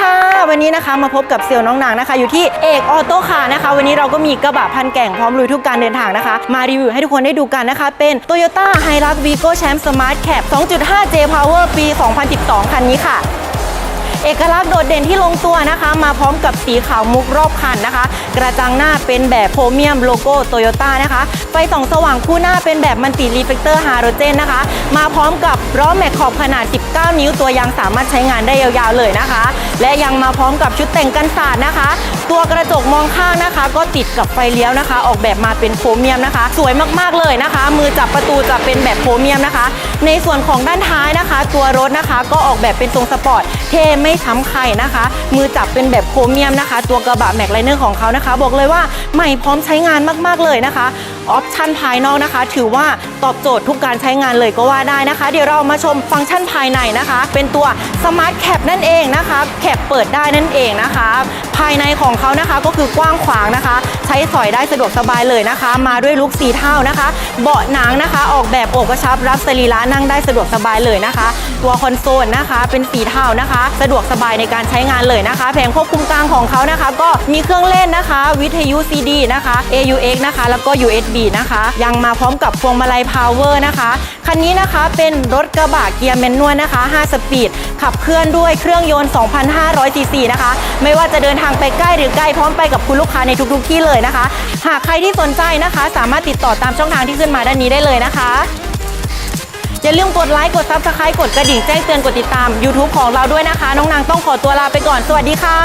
ค่ะ วันนี้นะคะมาพบกับเซลล์น้องนางนะคะ อยู่ที่เอกออโต้คานะคะ วันนี้เราก็มีกระบะพันแก่งพร้อมลุยทุกการเดินทางนะคะ มารีวิวให้ทุกคนได้ดูกันนะคะ เป็น Toyota h i l u x Vigo Champ Smart Cap 2.5 J Power ปี 2012 คันนี้ค่ะเอกลักษณ์โดดเด่นที่ลงตัวนะคะ มาพร้อมกับสีขาวมุกรอบคันนะคะ กระจังหน้าเป็นแบบโพรเมียมโลโก้โตโยต้านะคะ ไฟส่องสว่างคู่หน้าเป็นแบบมันติรีเฟกเตอร์ฮาโรเจนนะคะ มาพร้อมกับล้อแม็กขอบขนาด 19 นิ้วตัวยางสามารถใช้งานได้ยาวๆเลยนะคะ และยังมาพร้อมกับชุดแต่งกันศาสตร์นะคะ ตัวกระจกมองข้างนะคะ ก็ติดกับไฟเลี้ยวนะคะ ออกแบบมาเป็นโพรเมียมนะคะ สวยมากๆเลยนะคะ มือจับประตูจะเป็นแบบโพรเมียมนะคะ ในส่วนของด้านท้ายนะคะ ตัวรถนะคะก็ออกแบบเป็นทรงสปอร์ตเท่ไม่ช้ำใครนะคะ มือจับเป็นแบบโครเมียมนะคะ ตัวกระบะแม็กไลเนอร์ของเขานะคะ บอกเลยว่าใหม่พร้อมใช้งานมากๆเลยนะคะออปชั่นภายนอกนะคะ ถือว่า ตอบโจทย์ทุกการใช้งานเลยก็ว่าได้นะคะ เดี๋ยวเรามาชมฟังก์ชันภายในนะคะ เป็นตัวสมาร์ทแคปนั่นเองนะคะแคปเปิดได้นั่นเองนะคะ ภายในของเขานะคะก็คือกว้างขวางนะคะ ใช้สอยได้สะดวกสบายเลยนะคะ มาด้วยลุคสีเท่านะคะ เบาะหนังนะคะ ออกแบบโอบกระชับรับสรีระนั่งได้สะดวกสบายเลยนะคะ ตัวคอนโซลนะคะ เป็นสีเทานะคะ สะดวกสบายในการใช้งานเลยนะคะ แผงควบคุมกลางของเขานะคะ ก็มีเครื่องเล่นนะคะ วิทยุ CD นะคะ AUX นะคะ แล้วก็ USB นะคะ ยังมาพร้อมกับพวงมาลัย Power นะคะ คันนี้นะคะเป็นรถกระบะเกียร์แมนนวลนะคะ 5 สปีด ขับเคลื่อนด้วยเครื่องยนต์ 2,500 ซีซีนะคะ ไม่ว่าจะเดินทางไปใกล้หรือไกลพร้อมไปกับคุณลูกค้าในทุกๆที่เลยนะคะ หากใครที่สนใจนะคะ สามารถติดต่อตามช่องทางที่ขึ้นมาด้านนี้ได้เลยนะคะอย่าลืมกดไลค์กด Subscribe กดกระดิ่งแจ้งเตือนกดติดตาม YouTube ของเราด้วยนะคะ น้องนางต้องขอตัวลาไปก่อน สวัสดีค่ะ